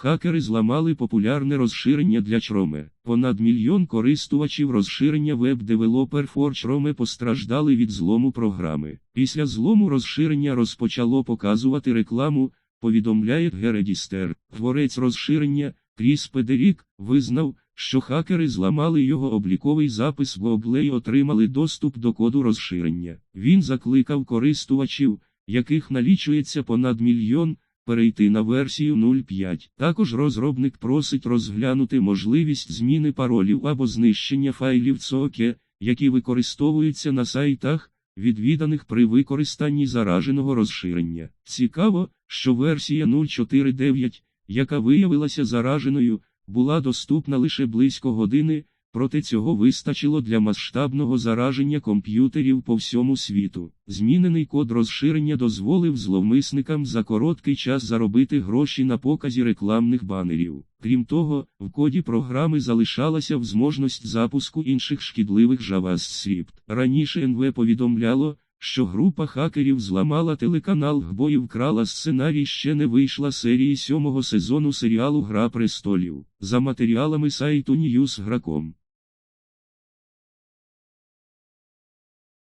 Хакери зламали популярне розширення для Chrome. Понад мільйон користувачів розширення Developer for Chrome постраждали від злому програми. Після злому розширення розпочало показувати рекламу, повідомляє Гередістер. Творець розширення Кріс Педерік визнав, що хакери зламали його обліковий запис в Google і отримали доступ до коду розширення. Він закликав користувачів, яких налічується понад мільйон, перейти на версію 0.5. Також розробник просить розглянути можливість зміни паролів або знищення файлів ЦОКЕ, які використовуються на сайтах, відвіданих при використанні зараженого розширення. Цікаво, що версія 0.4.9, яка виявилася зараженою, була доступна лише близько години, проте цього вистачило для масштабного зараження комп'ютерів по всьому світу. Змінений код розширення дозволив зловмисникам за короткий час заробити гроші на показі рекламних банерів. Крім того, в коді програми залишалася возможність запуску інших шкідливих JavaScript. Раніше НВ повідомляло, що група хакерів зламала телеканал ГБО і вкрала сценарій ще не вийшла серії сьомого сезону серіалу Гра престолів. За матеріалами сайту Newsgra.com.